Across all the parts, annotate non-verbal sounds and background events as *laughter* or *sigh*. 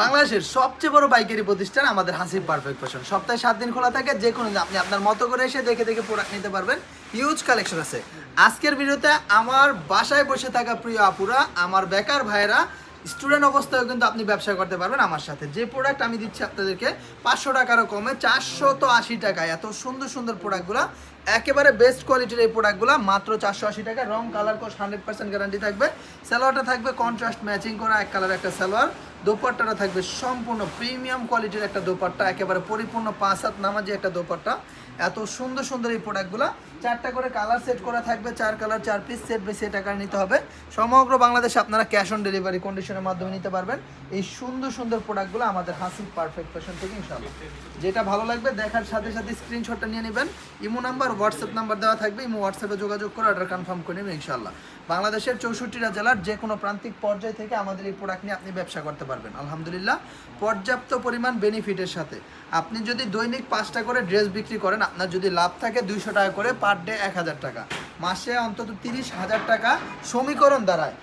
বাংলাদেশের সবচেয়ে বড় বাইকারি প্রতিষ্ঠান আমাদের হাসিব পারফেক্ট ফ্যাশন সপ্তাহে সাত দিন খোলা থাকে, যে কোনো আপনি আপনার মতো করে এসে দেখে দেখে প্রোডাক্ট নিতে পারবেন। হিউজ কালেকশন আছে। আজকের ভিডিওতে আমার বাসায় বসে থাকা প্রিয় আপুরা, আমার বেকার ভাইয়েরা স্টুডেন্ট অবস্থায় কিন্তু আপনি ব্যবসা করতে পারবেন আমার সাথে। যে প্রোডাক্ট আমি দিচ্ছি আপনাদেরকে, পাঁচশো টাকারও কমে, চারশো তো আশি টাকায়। এত সুন্দর সুন্দর প্রোডাক্টগুলো একেবারে বেস্ট কোয়ালিটির এই প্রোডাক্টগুলো মাত্র চারশো আশি টাকা। রং কালার কোর্স হান্ড্রেড পার্সেন্ট গ্যারান্টি থাকবে। সালোয়ারটা থাকবে কন্ট্রাস্ট ম্যাচিং করা, এক কালার একটা সালোয়ার। দোপাট্টাটা থাকবে সম্পূর্ণ প্রিমিয়াম কোয়ালিটির একটা দোপাট্টা, একেবারে পরিপূর্ণ পাঁচ হাত নামাজি একটা দোপাট্টা। এত সুন্দর সুন্দর এই প্রোডাক্টগুলো চারটা করে কালার সেট করা থাকবে, চার কালার চার পিস সেট বেশি টাকা নিতে হবে। সমগ্র বাংলাদেশে আপনারা ক্যাশ অন ডেলিভারি কন্ডিশনের মাধ্যমে নিতে পারবেন। এই সুন্দর সুন্দর প্রোডাক্টগুলো আমাদের হাসি পারফেক্ট ফ্যাশন থেকে, ইনশাআল্লাহ। যেটা ভালো লাগবে, দেখার সাথে সাথে স্ক্রিনশটটা নিয়ে নেবেন। ইমো নাম্বার হোয়াটসঅ্যাপ নাম্বার দেওয়া থাকবে, ইমো হোয়াটসঅ্যাপে যোগাযোগ করে অর্ডার কনফার্ম করে নেবেন ইনশাল্লাহ বাংলাদেশের চৌষট্টিটা জেলার যে কোনো প্রান্তিক পর্যায় থেকে আমাদের এই প্রোডাক্ট নিয়ে আপনি ব্যবসা করতে পারবেন। আলহামদুলিল্লাহ, পর্যাপ্ত পরিমাণ বেনিফিটের সাথে। আপনি যদি দৈনিক পাঁচটা করে ড্রেস বিক্রি করেন, আপনার যদি লাভ থাকে দুইশো টাকা করে পার ডে এক হাজার টাকা। মাসে অন্তত তিরিশ হাজার টাকা সমীকরণ দাঁড়ায়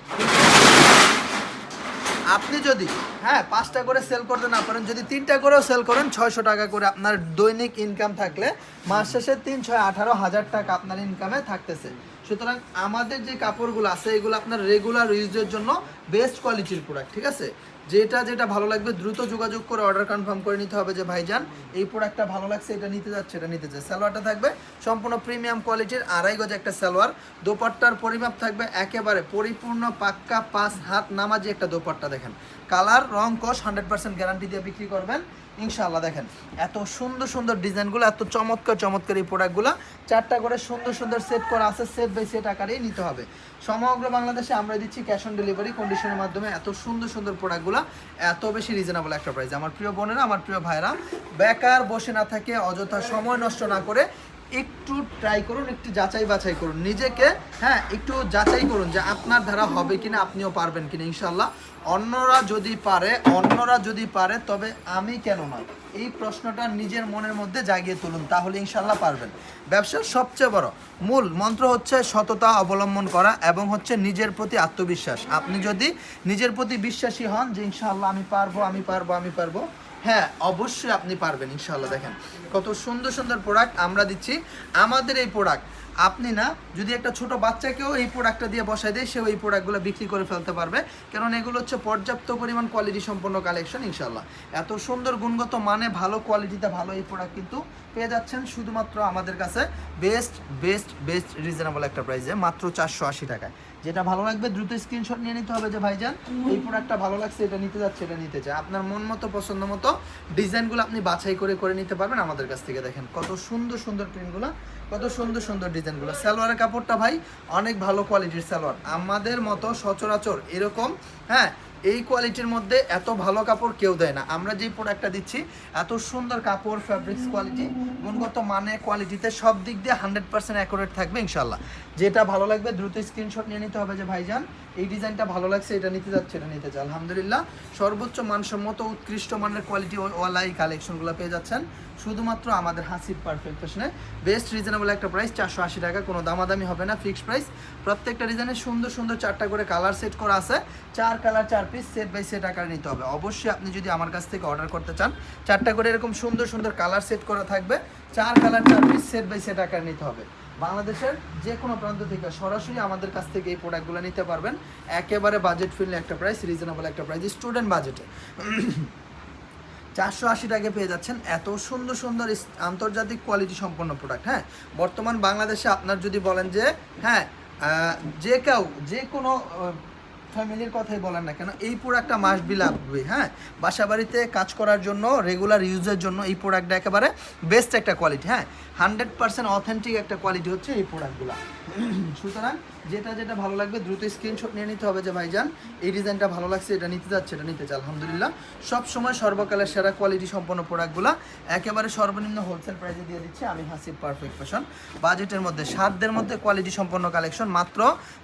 আপনি যদি হ্যাঁ পাঁচটা করে সেল করতে না পারেন, যদি তিনটা করেও সেল করেন, ছয়শো টাকা করে আপনার দৈনিক ইনকাম থাকলে মাস শেষে তিন, ছয়, আঠারো হাজার টাকা আপনার ইনকামে থাকতেছে। সুতরাং আমাদের যে কাপড়গুলো আছে, এগুলো আপনার রেগুলার ইউজের জন্য বেস্ট কোয়ালিটির প্রোডাক্ট ঠিক আছে? যেটা যেটা ভালো লাগবে, দ্রুত যোগাযোগ করে অর্ডার কনফার্ম করে নিতে হবে যে, ভাইজান, এই প্রোডাক্টটা ভালো লাগছে, এটা নিতে যাচ্ছে, এটা নিতে চাচ্ছে সালোয়ারটা থাকবে সম্পূর্ণ প্রিমিয়াম কোয়ালিটির আড়াই গজ একটা সালোয়ার। দোপাট্টার পরিমাপ থাকবে একেবারে পরিপূর্ণ, পাক্কা, পাঁচ হাত নামাজি একটা দোপাট্টা, দেখেন। কালার, রং, কস হান্ড্রেড পার্সেন্ট গ্যারান্টি দিয়ে বিক্রি করবেন, ইনশাআল্লাহ, দেখেন। এত সুন্দর সুন্দর ডিজাইনগুলো, এত চমৎকার চমৎকার এই প্রোডাক্টগুলো চারটা করে সুন্দর সুন্দর সেট করা আছে সেট বাই সেট আকারেই নিতে হবে। সমগ্র বাংলাদেশে আমরা দিচ্ছি ক্যাশ অন ডেলিভারি কন্ডিশনের মাধ্যমে এত সুন্দর সুন্দর প্রোডাক্টগুলো এত বেশি রিজনেবল একটা প্রাইস আমার প্রিয় বোনেরা, আমার প্রিয় ভাইরা বেকার বসে না থাকে অযথা সময় নষ্ট না করে একটু ট্রাই করুন, একটু যাচাই বাছাই করুন। নিজেকে হ্যাঁ একটু যাচাই করুন যে আপনার দ্বারা হবে কিনা, আপনিও পারবেন কিনা ইনশাল্লাহ অন্যরা যদি পারে, অন্যরা যদি পারে, তবে আমি কেন নয়? এই প্রশ্নটা নিজের মনের মধ্যে জাগিয়ে তুলুন, তাহলে ইনশাল্লাহ পারবেন। ব্যবসার সবচেয়ে বড় মূল মন্ত্র হচ্ছে সততা অবলম্বন করা এবং হচ্ছে নিজের প্রতি আত্মবিশ্বাস। আপনি যদি নিজের প্রতি বিশ্বাসী হন যে ইনশাল্লাহ আমি পারব আমি পারব আমি পারব হ্যাঁ অবশ্যই আপনি পারবেন ইনশাল্লাহ দেখেন, কত সুন্দর সুন্দর প্রোডাক্ট আমরা দিচ্ছি। আমাদের এই প্রোডাক্ট আপনি না, যদি একটা ছোট বাচ্চাকেও এই প্রোডাক্টটা দিয়ে বসায় দেয়, সেও এই প্রোডাক্টগুলো বিক্রি করে ফেলতে পারবে। কারণ এগুলো হচ্ছে পর্যাপ্ত পরিমাণ কোয়ালিটি সম্পন্ন কালেকশন ইনশাল্লাহ এত সুন্দর গুণগত মানে ভালো কোয়ালিটিতে ভালো এই প্রোডাক্ট কিন্তু পেয়ে যাচ্ছেন শুধুমাত্র আমাদের কাছে বেস্ট বেস্ট বেস্ট রিজনেবল একটা প্রাইসে মাত্র চারশো আশি টাকায়। যেটা ভালো লাগবে দ্রুত স্ক্রিনশট নিয়ে নিতে হবে যে ভাইজান এই প্রোডাক্টটা ভালো লাগছে এটা নিতে যাচ্ছে এটা নিতে চাই আপনার মন মতো পছন্দ মতো ডিজাইনগুলো আপনি বাছাই করে করে নিতে পারবেন আমাদের কাছ থেকে। দেখেন কত সুন্দর সুন্দর প্রিন্টগুলো কত সুন্দর সুন্দর ডিজাইনগুলো। সালোয়ারের কাপড়টা ভাই অনেক ভালো কোয়ালিটির সালোয়ার। আমাদের মতো সচরাচর এরকম হ্যাঁ এই কোয়ালিটির মধ্যে এত ভালো কাপড় কেউ দেয় না। আমরা যেই প্রোডাক্টটা দিচ্ছি, এত সুন্দর কাপড় ফ্যাব্রিক্স কোয়ালিটি গুণগত মানে কোয়ালিটিতে সব দিক দিয়ে হান্ড্রেড পার্সেন্ট অ্যাকুরেট থাকবে ইনশাল্লাহ যেটা ভালো লাগবে দ্রুত স্ক্রিনশট নিয়ে নিতে হবে যে ভাইজান। এই ডিজাইনটা ভালো লাগছে, এটা নিতে যাচ্ছে, এটা নিতে চাই আলহামদুলিল্লাহ, সর্বোচ্চ মানসম্মত, উৎকৃষ্ট মানের কোয়ালিটি ওয়ালা এই কালেকশনগুলো পেয়ে যাচ্ছেন। শুধুমাত্র আমাদের হাসির পারফেক্ট ফ্যাশনে বেস্ট রিজনেবল একটা প্রাইস চারশো আশি টাকা, কোনো দামাদামি হবে না ফিক্সড প্রাইস প্রত্যেকটা ডিজাইনে সুন্দর সুন্দর চারটা করে কালার সেট করা আছে। চার কালার চার পিস সেট বাই সেট আকারে নিতে হবে। অবশ্যই আপনি যদি আমার কাছ থেকে অর্ডার করতে চান, চারটা করে এরকম সুন্দর সুন্দর কালার সেট করা থাকবে। চার কালার, চার পিস সেট বাই সেট আকারে নিতে হবে। বাংলাদেশের যে কোনো প্রান্ত থেকে সরাসরি আমাদের কাছ থেকে এই প্রোডাক্টগুলো নিতে পারবেন। একেবারে বাজেট ফ্রেন্ডলি একটা প্রাইস রিজনেবল একটা প্রাইস স্টুডেন্ট বাজেটে চারশো আশি টাকা পেয়ে যাচ্ছেন এত সুন্দর সুন্দর আন্তর্জাতিক কোয়ালিটি সম্পন্ন প্রোডাক্ট হ্যাঁ? বর্তমান বাংলাদেশে আপনার যদি বলেন যে হ্যাঁ যে কেউ, যে কোনো ফ্যামিলির কথাই বলেন না কেন? এই প্রোডাক্টটা মাস বি লাগবে হ্যাঁ? বাসা বাড়িতে কাজ করার জন্য রেগুলার ইউজের জন্য এই প্রোডাক্টটা একেবারে বেস্ট একটা কোয়ালিটি হ্যাঁ? হান্ড্রেড পার্সেন্ট অথেন্টিক একটা কোয়ালিটি হচ্ছে এই প্রোডাক্টগুলো *clears throat* সুতরাং যেটা যেটা ভালো লাগবে দ্রুত স্ক্রিনশট নিয়ে নিতে হবে যে ভাইজান, এই ডিজাইনটা ভালো লাগছে, এটা নিতে যাচ্ছে, এটা নিতে চাই আলহামদুলিল্লাহ। সব সময় সর্বকালের সেরা কোয়ালিটি সম্পন্ন প্রোডাক্টগুলো একেবারে সর্বনিম্ন হোলসেল প্রাইসে দিয়ে দিচ্ছে আমি হাসিব পারফেক্ট ফ্যাশন বাজেটের মধ্যে, সাতদের মধ্যে কোয়ালিটি সম্পন্ন কালেকশন মাত্র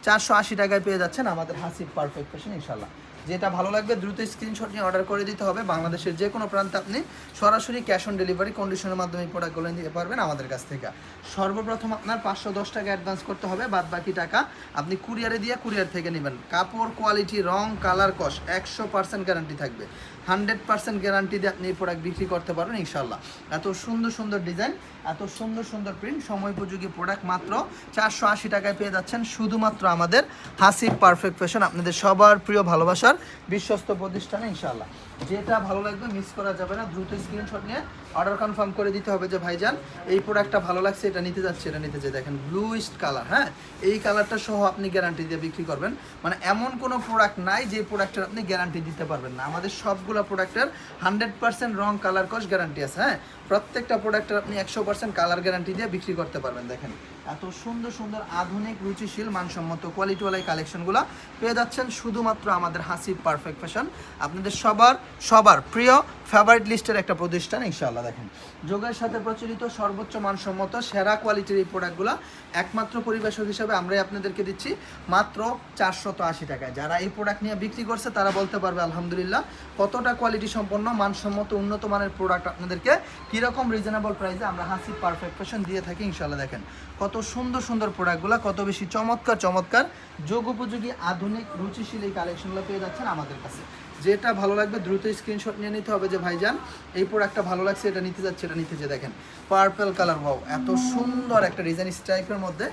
চারশো আশি টাকায় পেয়ে যাচ্ছেন আমাদের হাসিব পারফেক্ট ফ্যাশন ইনশাল্লাহ যেটা ভালো লাগবে, দ্রুত স্ক্রিনশট নিয়ে অর্ডার করে দিতে হবে। বাংলাদেশের যে কোনো প্রান্তে আপনি সরাসরি ক্যাশ অন ডেলিভারি কন্ডিশনের মাধ্যমে প্রোডাক্টগুলো নিতে পারবেন আমাদের কাছ থেকে। সর্বপ্রথম আপনার পাঁচশো দশ টাকা অ্যাডভান্স করতে হবে বাদ বাকি টাকা আপনি কুরিয়ারে দিয়ে কুরিয়ার থেকে নেবেন। কাপড় কোয়ালিটি রং কালার কস একশো পার্সেন্ট গ্যারান্টি থাকবে। হান্ড্রেড পার্সেন্ট গ্যারান্টি দিয়ে আপনি এই প্রোডাক্ট বিক্রি করতে পারবেন ইনশাল্লাহ এত সুন্দর সুন্দর ডিজাইন এত সুন্দর সুন্দর প্রিন্ট সময়োপযোগী প্রোডাক্ট মাত্র চারশো আশি টাকায় পেয়ে যাচ্ছেন শুধুমাত্র আমাদের হাসিফ পারফেক্ট ফ্যাশন আপনাদের সবার প্রিয় ভালোবাসার বিশ্বস্ত প্রতিষ্ঠানে ইনশাল্লাহ যেটা ভালো লাগবে মিস করা যাবে না। দ্রুত স্ক্রিনশট নিয়ে অর্ডার কনফার্ম করে দিতে হবে যে ভাইজান, এই প্রোডাক্টটা ভালো লাগছে, এটা নিতে যাচ্ছে, এটা নিতে চাই দেখেন ব্লুইস্ট কালার হ্যাঁ? এই কালারটা সহ আপনি গ্যারান্টি দিয়ে বিক্রি করবেন। মানে এমন কোনো প্রোডাক্ট নাই যে প্রোডাক্টের আপনি গ্যারান্টি দিতে পারবেন না। আমাদের সবগুলো প্রোডাক্টের হান্ড্রেড পার্সেন্ট রং কালার কস গ্যারান্টি আছে হ্যাঁ? প্রত্যেকটা প্রোডাক্টের আপনি একশো পার্সেন্ট কালার গ্যারান্টি দিয়ে বিক্রি করতে পারবেন, দেখেন। এত সুন্দর সুন্দর আধুনিক, রুচিশীল, মানসম্মত কোয়ালিটিওয়ালা এই কালেকশনগুলো পেয়ে যাচ্ছেন শুধুমাত্র আমাদের হাসি পারফেক্ট ফ্যাশন আপনাদের সবার সবার প্রিয় ফেভারিট লিস্টের একটা প্রতিষ্ঠান, ইনশাআল্লাহ দেখেন। যোগের সাথে প্রচলিত সর্বোচ্চ মানসম্মত সেরা কোয়ালিটির এই প্রোডাক্টগুলো একমাত্র পরিবেশক হিসাবে আমরাই আপনাদেরকে দিচ্ছি মাত্র চারশত আশি টাকায়। যারা এই প্রোডাক্ট নিয়ে বিক্রি করছে, তারা বলতে পারবে, আলহামদুলিল্লাহ, কতটা কোয়ালিটি সম্পন্ন, মানসম্মত, উন্নত মানের প্রোডাক্ট আপনাদেরকে কীরকম রিজনেবল প্রাইসে আমরা হাসি পারফেক্ট ফ্যাশন দিয়ে থাকি, ইনশাআল্লাহ দেখেন। কত সুন্দর সুন্দর প্রোডাক্টগুলো কত বেশি চমৎকার চমৎকার যোগ উপযোগী আধুনিক, রুচিশীল এই কালেকশনগুলো পেয়ে যাচ্ছেন আমাদের কাছে। যেটা ভালো লাগবে দ্রুত স্ক্রিনশট নিয়ে নিতে হবে যে ভাইজান এই প্রোডাক্টটা ভালো লাগছে এটা নিতে যাচ্ছে এটা নিতে যে দেখেন পার্পেল কালার ওয়াও এত সুন্দর একটা ডিজাইন স্ট্রাইপের মধ্যে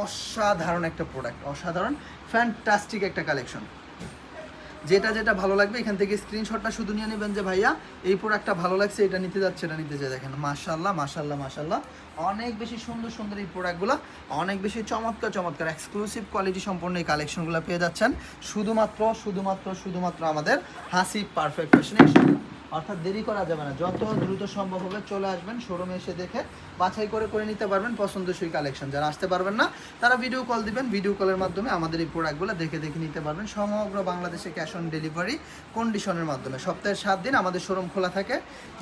অসাধারণ একটা প্রোডাক্ট অসাধারণ ফ্যান্টাস্টিক একটা কালেকশন যেটা যেটা ভালো লাগবে, এখান থেকে স্ক্রিনশটটা শুধু নিয়ে নেবেন যে, ভাইয়া, এই প্রোডাক্টটা ভালো লাগছে, এটা নিতে যাচ্ছে এটা নিতে যায় দেখেন মাশাল্লাহ মাশাল্লাহ মাশাল্লাহ অনেক বেশি সুন্দর সুন্দর এই প্রোডাক্টগুলো অনেক বেশি চমৎকার চমৎকার এক্সক্লুসিভ কোয়ালিটি সম্পন্ন এই কালেকশনগুলো পেয়ে যাচ্ছেন। শুধুমাত্র শুধুমাত্র শুধুমাত্র আমাদের হাসি পারফেক্ট ফ্যাশনে অর্থাৎ দেরি করা যাবে না। যত দ্রুত সম্ভব হবে চলে আসবেন শোরুমে এসে দেখে বাছাই করে করে নিতে পারবেন পছন্দসই কালেকশন যারা আসতে পারবেন না, তারা ভিডিও কল দিবেন। ভিডিও কলের মাধ্যমে আমাদের এই প্রোডাক্টগুলো দেখে দেখে নিতে পারবেন। সমগ্র বাংলাদেশে ক্যাশ অন ডেলিভারি কন্ডিশনের মাধ্যমে। সপ্তাহে সাত দিন আমাদের শোরুম খোলা থাকে।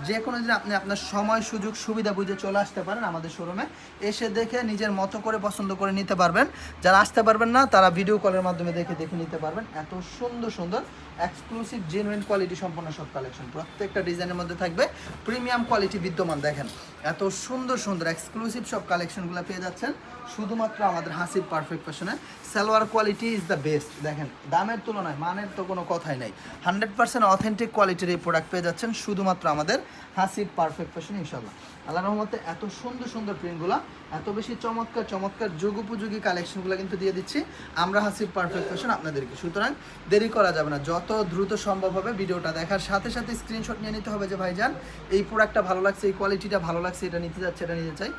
যে কোনো দিন আপনি আপনার সময়, সুযোগ, সুবিধা বুঝে চলে আসতে পারেন আমাদের শোরুমে এসে দেখে নিজের মতো করে পছন্দ করে নিতে পারবেন। যারা আসতে পারবেন না, তারা ভিডিও কলের মাধ্যমে দেখে দেখে নিতে পারবেন। এত সুন্দর সুন্দর এক্সক্লুসিভ জেনুইন কোয়ালিটি সম্পন্ন সব কালেকশন প্রত্যেকটা ডিজাইনের মধ্যে থাকবে। প্রিমিয়াম কোয়ালিটি বিদ্যমান, দেখেন। এত সুন্দর সুন্দর এক্সক্লুসিভ সব কালেকশনগুলো পেয়ে যাচ্ছেন। শুধুমাত্র আমাদের হাসিব পারফেক্ট ফ্যাশনে salwar quality is the best দেখেন। দামের তুলনায়, মানের তো কোনো কথাই নাই। হান্ড্রেড পার্সেন্ট অথেন্টিক কোয়ালিটির এই প্রোডাক্ট পেয়ে যাচ্ছেন শুধুমাত্র আমাদের হাসিব পারফেক্ট ফ্যাশন ইনশাল্লাহ আল্লাহ রহমতে এত সুন্দর সুন্দর প্রিন্টগুলো এত বেশি চমৎকার চমৎকার যুগ উপযোগী কালেকশনগুলো কিন্তু দিয়ে দিচ্ছি। আমরা হাসিব পারফেক্ট ফ্যাশন আপনাদেরকে। সুতরাং দেরি করা যাবে না। যত দ্রুত সম্ভব হবে ভিডিওটা দেখার সাথে সাথে স্ক্রিনশট নিয়ে নিতে হবে যে, ভাইজান, এই প্রোডাক্টটা ভালো লাগছে, এই কোয়ালিটিটা ভালো লাগছে, এটা নিতে যাচ্ছে, এটা নিতে চাই।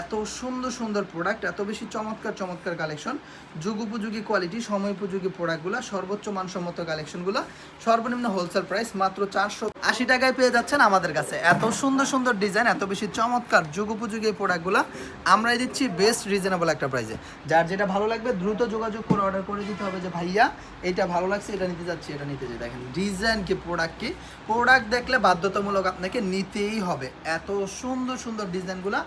এত সুন্দর সুন্দর প্রোডাক্ট এত বেশি চমৎকার চমৎকার কালেকশন যুগ উপযোগী কোয়ালিটি সময় উপযোগী প্রোডাক্টগুলো সর্বোচ্চ মানসম্মত কালেকশনগুলো সর্বনিম্ন হোলসেল প্রাইস মাত্র চারশো আশি টাকায় পেয়ে যাচ্ছেন আমাদের কাছে। এত সুন্দর সুন্দর ডিজাইন এত বেশি চমৎকার যুগ উপযোগী এই প্রোডাক্টগুলো আমরাই দিচ্ছি বেস্ট রিজনেবল একটা প্রাইসে যার যেটা ভালো লাগবে, দ্রুত যোগাযোগ করে অর্ডার করে দিতে হবে যে, ভাইয়া, এটা ভালো লাগছে, এটা নিতে যাচ্ছি, এটা নিতে যাই দেখেন ডিজাইন কি প্রোডাক্ট কি? প্রোডাক্ট দেখলে বাধ্যতামূলক আপনাকে নিতেই হবে। এত সুন্দর সুন্দর ডিজাইনগুলো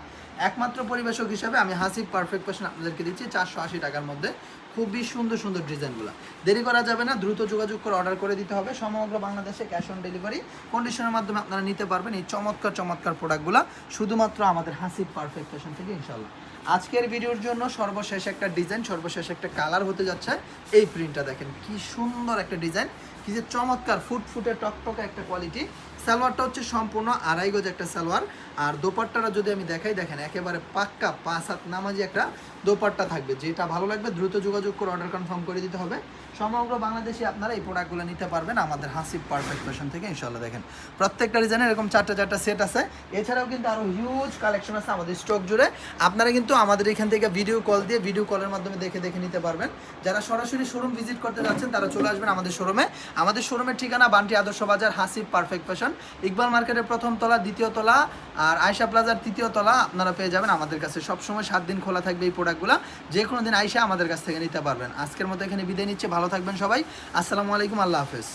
একমাত্র পরিবেশক হিসাবে আমি হাসিব পারফেক্ট কোয়েশন আপনাদেরকে দিচ্ছি, চারশো আশি টাকার মধ্যে। খুবই সুন্দর সুন্দর ডিজাইনগুলো। দেরি করা যাবে না, দ্রুত যোগাযোগ করে অর্ডার করে দিতে হবে। সমগ্র বাংলাদেশে ক্যাশ অন ডেলিভারি কন্ডিশনের মাধ্যমে আপনারা নিতে পারবেন এই চমৎকার চমৎকার প্রোডাক্টগুলো শুধুমাত্র আমাদের হাসিব পারফেক্ট ফ্যাশন থেকে ইনশাল্লাহ আজকের ভিডিওর জন্য সর্বশেষ একটা ডিজাইন সর্বশেষ একটা কালার হতে যাচ্ছে। এই প্রিন্টটা দেখেন, কি সুন্দর একটা ডিজাইন কি যে চমৎকার ফুট ফুটে টকটকে একটা কোয়ালিটি সালোয়ারটা হচ্ছে সম্পূর্ণ আড়াই গজ একটা সালোয়ার। আর দোপাট্টাটা যদি আমি দেখাই, দেখেন একেবারে পাক্কা পাঁচ হাত নামাজি একটা দোপাট্টা থাকবে। যেটা ভালো লাগবে, দ্রুত যোগাযোগ করে অর্ডার কনফার্ম করে দিতে হবে। সমগ্র বাংলাদেশে আপনারা এই প্রোডাক্টগুলো নিতে পারবেন আমাদের হাসিব পারফেক্ট ফ্যাশন থেকে ইনশাল্লাহ দেখেন। প্রত্যেকটা ডিজাইনের এরকম চারটা চারটা সেট আছে। এছাড়াও কিন্তু আরও হিউজ কালেকশন আছে আমাদের স্টক জুড়ে। আপনারা কিন্তু আমাদের এখান থেকে ভিডিও কল দিয়ে ভিডিও কলের মাধ্যমে দেখে দেখে নিতে পারবেন। যারা সরাসরি শোরুম ভিজিট করতে যাচ্ছেন, তারা চলে আসবেন আমাদের শোরুমে আমাদের শোরুমের ঠিকানা বান্টি আদর্শ বাজার, হাসিব পারফেক্ট ফ্যাশন ইকবাল মার্কেটের প্রথম তলা, দ্বিতীয় তলা আর আয়সা প্লাজার তৃতীয় তলা আপনারা পেয়ে যাবেন আমাদের কাছে সবসময় সাত দিন খোলা থাকবে এই প্রোডাক্টগুলো যে কোনো দিন আয়সা আমাদের কাছ থেকে নিতে পারবেন। আজকের মতো এখানে বিদায় নিচ্ছে। ভালো থাকবেন সবাই। আসসালামু আলাইকুম। আল্লাহ হাফেজ।